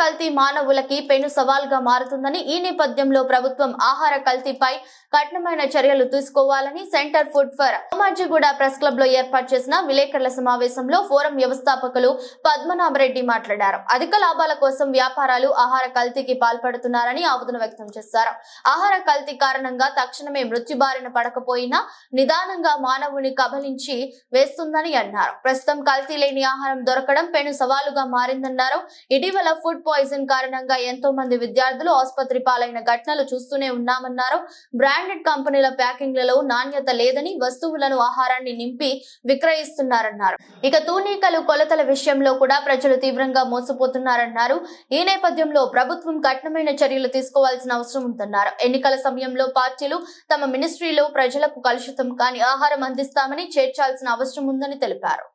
కల్తీ మానవులకి పెను సవాల్గా మారుతుందని ఈ నేపథ్యంలో ప్రభుత్వం ఆహార కల్తీపై కఠినమైన చర్యలు తీసుకోవాలని centre food for Somajiguda press క్లబ్లో ఏర్పాటు చేసిన విలేకరుల సమావేశంలో ఫోరం వ్యవస్థాపకులు పద్మనాభరెడ్డి మాట్లాడారు. అధిక లాభాల కోసం వ్యాపారాలు ఆహార కల్తీకి పాల్పడుతున్నారని ఆవేదన వ్యక్తం చేశారు. ఆహార కల్తీ కారణంగా తక్షణమే మృత్యు బారిన పడకపోయినా నిదానంగా మానవుని కబలించి వేస్తుందని అన్నారు. ప్రస్తుతం కల్తీ లేని ఆహారం దొరకడం పెను సవాలుగా మారిందన్నారు. ఇటీవల ఫుడ్ పాయిజన్ కారణంగా ఎంతో మంది విద్యార్థులు ఆసుపత్రి పాలైన ఘటనలు చూస్తూనే ఉన్నామన్నారు. బ్రాండెడ్ కంపెనీల ప్యాకింగ్లలో నాణ్యత లేదని వస్తువులను ఆహారాన్ని నింపి విక్రయిస్తున్నారన్నారు. ఇక తూనీకలు కొలతల విషయంలో కూడా ప్రజలు తీవ్రంగా మోసపోతున్నారన్నారు. ఈ నేపథ్యంలో ప్రభుత్వం కఠినమైన చర్యలు తీసుకోవాల్సిన అవసరం ఉందన్నారు. ఎన్నికల సమయంలో పార్టీలు తమ మినిస్ట్రీలో ప్రజలకు కలుషితం కాని ఆహారం అందిస్తామని చేర్చాల్సిన అవసరం ఉందని తెలిపారు.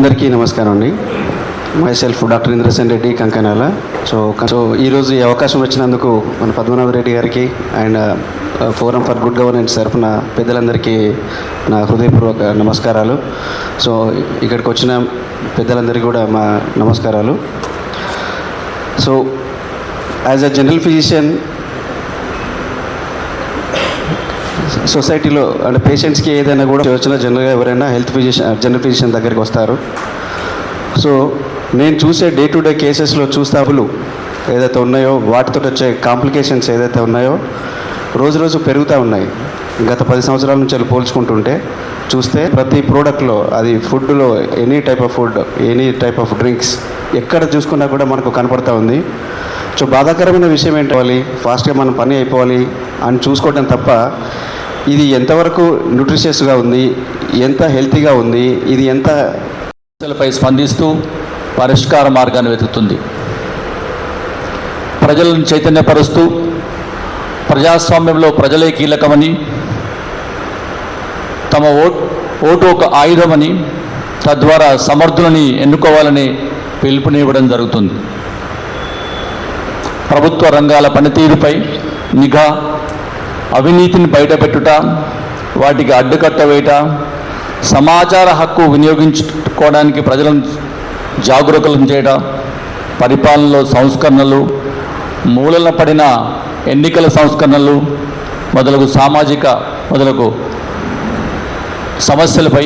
అందరికీ నమస్కారం అండి. Myself doctor Indrasen Reddy Kankanala so so ఈరోజు ఈ అవకాశం వచ్చినందుకు మన పద్మనాభ రెడ్డి గారికి and forum for good governance తరఫున పెద్దలందరికీ నా హృదయపూర్వక నమస్కారాలు. సో ఇక్కడికి వచ్చిన పెద్దలందరికీ కూడా మా నమస్కారాలు. So as a general physician సొసైటీలో అంటే పేషెంట్స్కి ఏదైనా కూడా వచ్చిన జనరల్గా ఎవరైనా హెల్త్ ఫిజిషియన్ జనరల్ ఫిజిషియన్ దగ్గరికి వస్తారు. సో నేను చూసే డే టు డే కేసెస్లో చూస్తాపులు ఏదైతే ఉన్నాయో వాటితో వచ్చే కాంప్లికేషన్స్ ఏదైతే ఉన్నాయో రోజు రోజు పెరుగుతూ ఉన్నాయి. గత పది సంవత్సరాల నుంచి అలా పోల్చుకుంటుంటే చూస్తే ప్రతి ప్రోడక్ట్లో అది ఫుడ్లో any type of food any type of drinks ఎక్కడ చూసుకున్నా కూడా మనకు కనపడతా ఉంది. సో బాధాకరమైన విషయం ఏంటవాలి ఫాస్ట్గా మనం పని అయిపోవాలి అని చూసుకోవడం తప్ప ఇది ఎంతవరకు న్యూట్రిషియస్గా ఉంది? ఎంత హెల్తీగా ఉంది? ఇది ఎంత సమస్యలపై స్పందిస్తూ పరిష్కార మార్గాన్ని వెతుకుతుంది. ప్రజలను చైతన్యపరుస్తూ ప్రజాస్వామ్యంలో ప్రజలే కీలకమని తమ ఓట్ ఓటు ఒక ఆయుధమని తద్వారా సమర్థులని ఎన్నుకోవాలని పిలుపునివ్వడం జరుగుతుంది. ప్రభుత్వ రంగాల పనితీరుపై నిఘా అవినీతిని బయటపెట్టుట వాటికి అడ్డుకట్ట వేయట సమాచార హక్కు వినియోగించుకోవడానికి ప్రజలను జాగరూకులను చేయడం పరిపాలనలో సంస్కరణలు మూలన పడిన ఎన్నికల సంస్కరణలు మొదలగు సామాజిక మొదలగు సమస్యలపై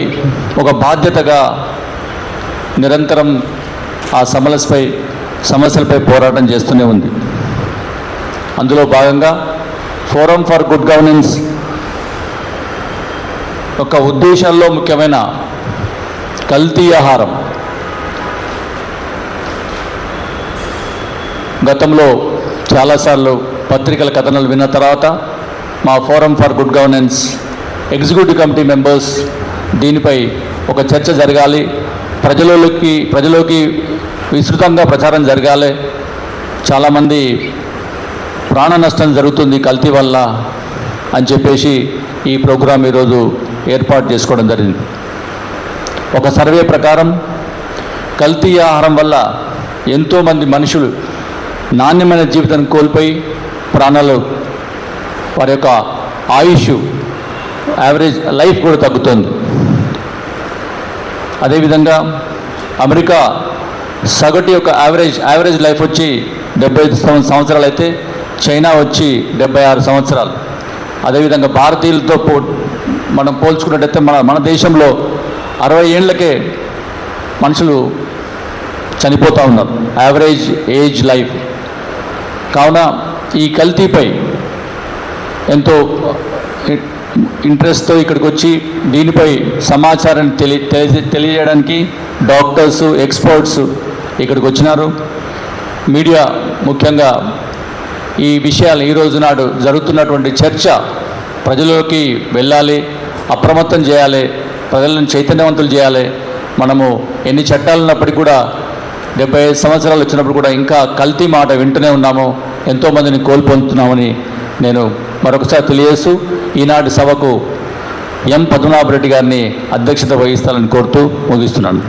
ఒక బాధ్యతగా నిరంతరం ఆ సమస్యపై సమస్యలపై పోరాటం చేస్తూనే ఉంది. అందులో భాగంగా ఫోరం ఫర్ గుడ్ గవర్నెన్స్ ఒక ఉద్దేశాల్లో ముఖ్యమైన కల్తీ ఆహారం. గతంలో చాలాసార్లు పత్రికల కథనాలు విన్న తర్వాత మా forum for good governance executive committee members దీనిపై ఒక చర్చ జరగాలి. ప్రజలలోకి ప్రజలోకి విస్తృతంగా ప్రచారం జరగాలి. చాలామంది ప్రాణ నష్టం జరుగుతుంది కల్తీ వల్ల అని చెప్పేసి ఈ ప్రోగ్రాం ఈరోజు ఏర్పాటు చేసుకోవడం జరిగింది. ఒక సర్వే ప్రకారం కల్తీ ఆహారం వల్ల ఎంతోమంది మనుషులు నాణ్యమైన జీవితాన్ని కోల్పోయి ప్రాణాలు వారి యొక్క ఆయుష్ యావరేజ్ లైఫ్ కూడా తగ్గుతుంది. అదేవిధంగా అమెరికా సగటు యొక్క యావరేజ్ యావరేజ్ లైఫ్ వచ్చి డెబ్బై ఐదు సంవత్సరాలు అయితే చైనా వచ్చి డెబ్బై ఆరు సంవత్సరాలు. అదేవిధంగా భారతీయులతో పో మనం పోల్చుకున్నట్టయితే మన మన దేశంలో అరవై ఏళ్ళకే మనుషులు చనిపోతూ ఉన్నారు. యావరేజ్ ఏజ్ లైఫ్ కావున ఈ కల్తీపై ఎంతో ఇంట్రెస్ట్తో ఇక్కడికి వచ్చి దీనిపై సమాచారాన్ని తెలి తెలియ- తెలియజేయడానికి డాక్టర్స్ ఎక్స్పర్ట్స్ ఇక్కడికి వచ్చినారు మీడియా ముఖ్యంగా ఈ విషయాలు ఈ రోజు నాడు జరుగుతున్నటువంటి చర్చ ప్రజల్లోకి వెళ్ళాలి అప్రమత్తం చేయాలి ప్రజలను చైతన్యవంతులు చేయాలి. మనము ఎన్ని చట్టాలు ఉన్నప్పటికీ కూడా డెబ్బై ఐదు సంవత్సరాలు వచ్చినప్పుడు కూడా ఇంకా కల్తీ మాట వింటూనే ఉన్నాము. ఎంతోమందిని కోల్పొందుతున్నామని నేను మరొకసారి తెలియజేస్తూ ఈనాటి సభకు ఎం పద్మనాభరెడ్డి గారిని అధ్యక్షత వహిస్తానని కోరుతూ ముగిస్తున్నాను.